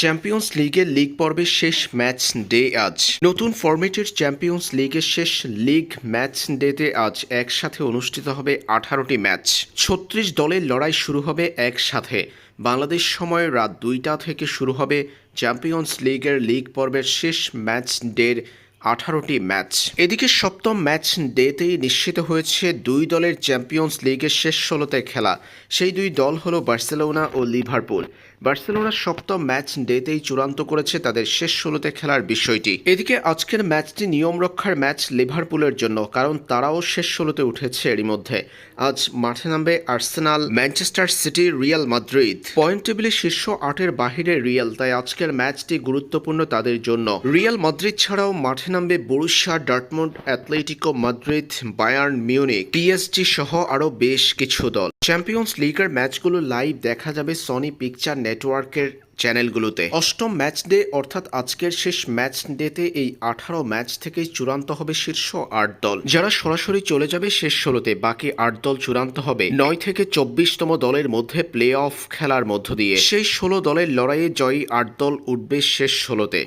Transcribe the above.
Champions লিগের league পর্বের শেষ ম্যাচ ডে আজ। নতুন ফরম্যাটের চ্যাম্পিয়ন্স লিগের শেষ লিগ ম্যাচ ডেতে আজ একসাথে অনুষ্ঠিত হবে আঠারোটি ম্যাচ ছত্রিশ দলের লড়াই শুরু হবে একসাথে। বাংলাদেশ সময় রাত দুইটা থেকে শুরু হবে চ্যাম্পিয়ন্স লিগের লিগ পর্বের শেষ ম্যাচ ডের আঠারোটি ম্যাচ। এদিকে সপ্তম ম্যাচ ডেতেই নিশ্চিত হয়েছে দুই দলের চ্যাম্পিয়ন্স লিগের শেষ ষোলোতে খেলা। সেই দুই দল হলো বার্সেলোনা ও লিভারপুল। বার্সেলোনা সপ্তম ম্যাচ ডেতেই চূড়ান্ত করেছে তাদের শেষ ষোলোতে খেলার বিষয়টি। এদিকে আজকের ম্যাচটি নিয়ম রক্ষার ম্যাচ লিভারপুলের জন্য, কারণ তারাও শেষ ষোলোতে উঠেছে এরই মধ্যে। আজ মাঠে নামবে Arsenal, Manchester City, Real Madrid. Point টেবিলে শীর্ষ আটের বাহিরে রিয়াল, তাই আজকের ম্যাচটি গুরুত্বপূর্ণ তাদের জন্য। রিয়াল মাদ্রিদ ছাড়াও মাঠে নামবে Borussia Dortmund Atletico Madrid, Bayern Munich PSG সহ আরও বেশ কিছু দল। চ্যাম্পিয়ন্স লিগের ম্যাচগুলো লাইভ দেখা যাবে সনি পিকচার নেটওয়ার্কের চ্যানেলগুলোতে। অষ্টম ম্যাচ ডে অর্থাৎ আজকের শেষ ম্যাচ ডেতে এই আঠারো ম্যাচ থেকে চূড়ান্ত হবে শীর্ষ আট দল। যারা সরাসরি চলে যাবে শেষ ষোলোতে, বাকি আট দল চূড়ান্ত হবে। নয় থেকে চব্বিশতম দলের মধ্যে প্লে অফ খেলার মধ্য দিয়ে। সেই ষোলো দলের লড়াইয়ে জয়ী আট দল উঠবে শেষ ষোলোতে।